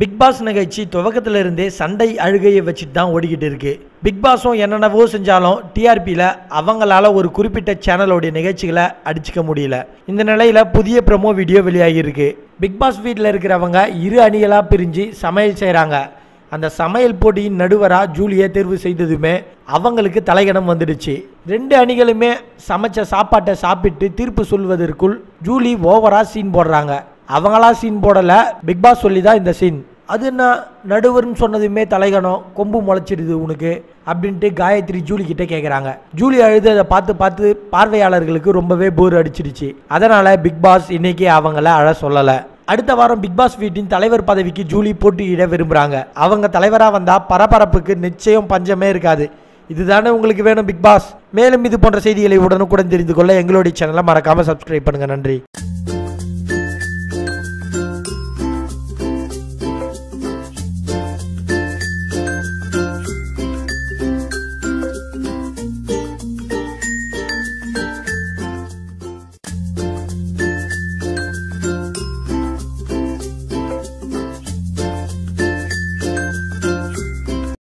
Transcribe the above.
Big pass நிகழ்ச்சி துவக்கத்துல இருந்தே சண்டை அழுகையை வச்சுட்டு தான் ஓடிக்கிட்டு இருக்கு. பிக் பாஸும் என்னென்னவோ செஞ்சாலும் டிஆர்பியில் அவங்களால ஒரு குறிப்பிட்ட சேனலோடைய நிகழ்ச்சிகளை அடிச்சுக்க முடியல. இந்த நிலையில புதிய ப்ரமோ வீடியோ வெளியாகியிருக்கு. பிக் பாஸ் வீட்டில் இருக்கிறவங்க இரு அணிகளாக பிரிஞ்சு சமையல் செய்கிறாங்க அந்த சமையல் போட்டியின் நடுவராக ஜூலியை தேர்வு செய்ததுமே அவங்களுக்கு தலைகணம் வந்துடுச்சு. ரெண்டு அணிகளுமே சமைச்ச சாப்பாட்டை சாப்பிட்டு தீர்ப்பு சொல்வதற்குள் ஜூலி ஓவரா சீன் போடுறாங்க. அவங்களா சீன் போடலை. பிக் பாஸ் சொல்லி தான் இந்த சீன் அது என்ன நடுவர்னு சொன்னதுமே தலைகணம். கொம்பு முளைச்சிடுது உனக்கு அப்படின்ட்டு காயத்ரி ஜூலி கிட்ட கேட்குறாங்க ஜூலி அழுது அதை பார்த்து பார்த்து பார்வையாளர்களுக்கு ரொம்பவே போர் அடிச்சிடுச்சு. அதனால பிக் பாஸ் இன்னைக்கு அவங்கள அழ சொல்லலை. அடுத்த வாரம் பிக் பாஸ் வீட்டின் தலைவர் பதவிக்கு ஜூலி போட்டியிட விரும்புகிறாங்க அவங்க தலைவராக வந்தால் பரபரப்புக்கு நிச்சயம் பஞ்சமே இருக்காது. இதுதானே உங்களுக்கு வேணும் பிக் பாஸ் மேலும் இது போன்ற செய்திகளை உடனுக்குடன் தெரிந்து கொள்ள எங்களுடைய சேனலை மறக்காமல் சப்ஸ்கிரைப் பண்ணுங்கள் நன்றி.